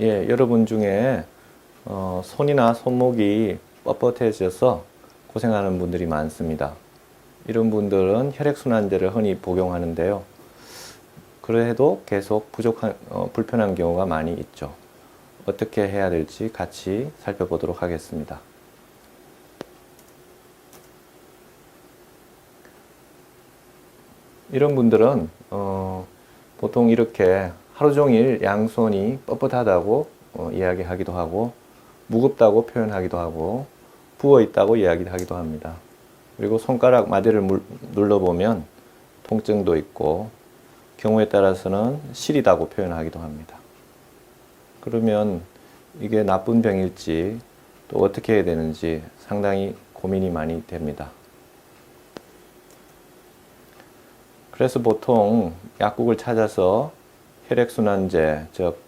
예, 여러분 중에 어, 손이나 손목이 뻣뻣해져서 고생하는 분들이 많습니다. 이런 분들은 혈액순환제를 흔히 복용하는데요. 그래도 계속 부족한, 어, 불편한 경우가 많이 있죠. 어떻게 해야 될지 같이 살펴보도록 하겠습니다. 이런 분들은 어, 보통 이렇게 하루 종일 양손이 뻣뻣하다고 어, 이야기하기도 하고 무겁다고 표현하기도 하고 부어 있다고 이야기하기도 합니다. 그리고 손가락 마디를 물- 눌러보면 통증도 있고 경우에 따라서는 시리다고 표현하기도 합니다. 그러면 이게 나쁜 병일지 또 어떻게 해야 되는지 상당히 고민이 많이 됩니다. 그래서 보통 약국을 찾아서 혈액순환제, 즉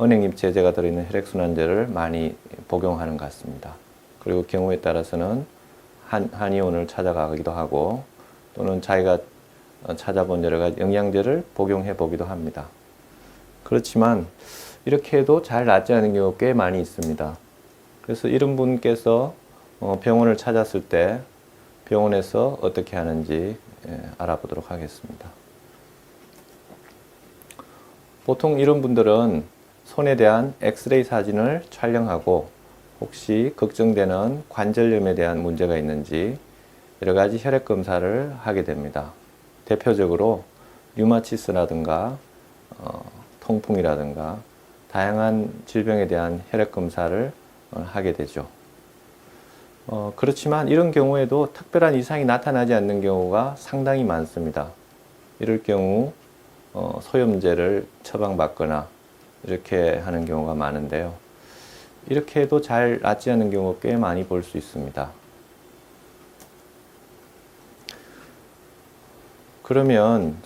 은행잎제제가 들어있는 혈액순환제를 많이 복용하는 것 같습니다. 그리고 경우에 따라서는 한, 한의원을 찾아가기도 하고 또는 자기가 어, 찾아본 여러 가지 영양제를 복용해 보기도 합니다. 그렇지만 이렇게 해도 잘 낫지 않은 경우가 꽤 많이 있습니다. 그래서 이런 분께서 어, 병원을 찾았을 때 병원에서 어떻게 하는지 예, 알아보도록 하겠습니다. 보통 이런 분들은 손에 대한 엑스레이 사진을 촬영하고 혹시 걱정되는 관절염에 대한 문제가 있는지 여러 가지 혈액 검사를 하게 됩니다. 대표적으로 류마티스라든가 어, 통풍이라든가 다양한 질병에 대한 혈액 검사를 어, 하게 되죠. 어, 그렇지만 이런 경우에도 특별한 이상이 나타나지 않는 경우가 상당히 많습니다. 이럴 경우 어, 소염제를 처방받거나 이렇게 하는 경우가 많은데요. 이렇게 해도 잘 낫지 않는 경우 꽤 많이 볼 수 있습니다. 그러면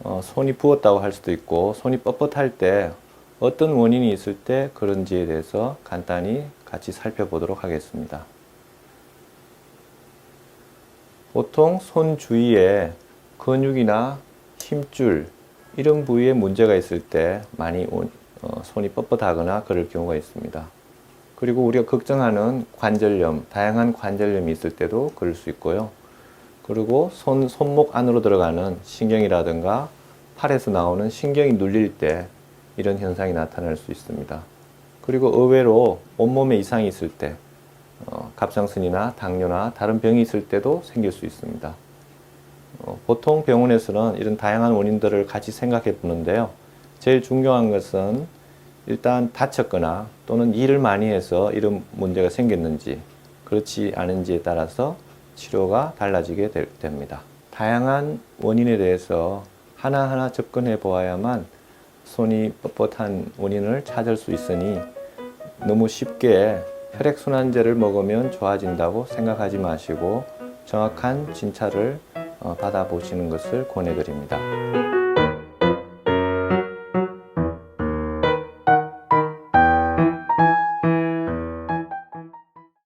어, 손이 부었다고 할 수도 있고 손이 뻣뻣할 때 어떤 원인이 있을 때 그런지에 대해서 간단히 같이 살펴보도록 하겠습니다. 보통 손 주위에 근육이나 힘줄 이런 부위에 문제가 있을 때 많이 온- 어, 손이 뻣뻣하거나 그럴 경우가 있습니다. 그리고 우리가 걱정하는 관절염, 다양한 관절염이 있을 때도 그럴 수 있고요. 그리고 손, 손목 안으로 들어가는 신경이라든가 팔에서 나오는 신경이 눌릴 때 이런 현상이 나타날 수 있습니다. 그리고 의외로 온몸에 이상이 있을 때, 어, 갑상선이나 당뇨나 다른 병이 있을 때도 생길 수 있습니다. 어, 보통 병원에서는 이런 다양한 원인들을 같이 생각해 보는데요. 제일 중요한 것은 일단 다쳤거나 또는 일을 많이 해서 이런 문제가 생겼는지 그렇지 않은지에 따라서 치료가 달라지게 될- 됩니다. 다양한 원인에 대해서 하나하나 접근해 보아야만 손이 뻣뻣한 원인을 찾을 수 있으니 너무 쉽게 혈액순환제를 먹으면 좋아진다고 생각하지 마시고 정확한 진찰을 어, 받아보시는 것을 권해드립니다.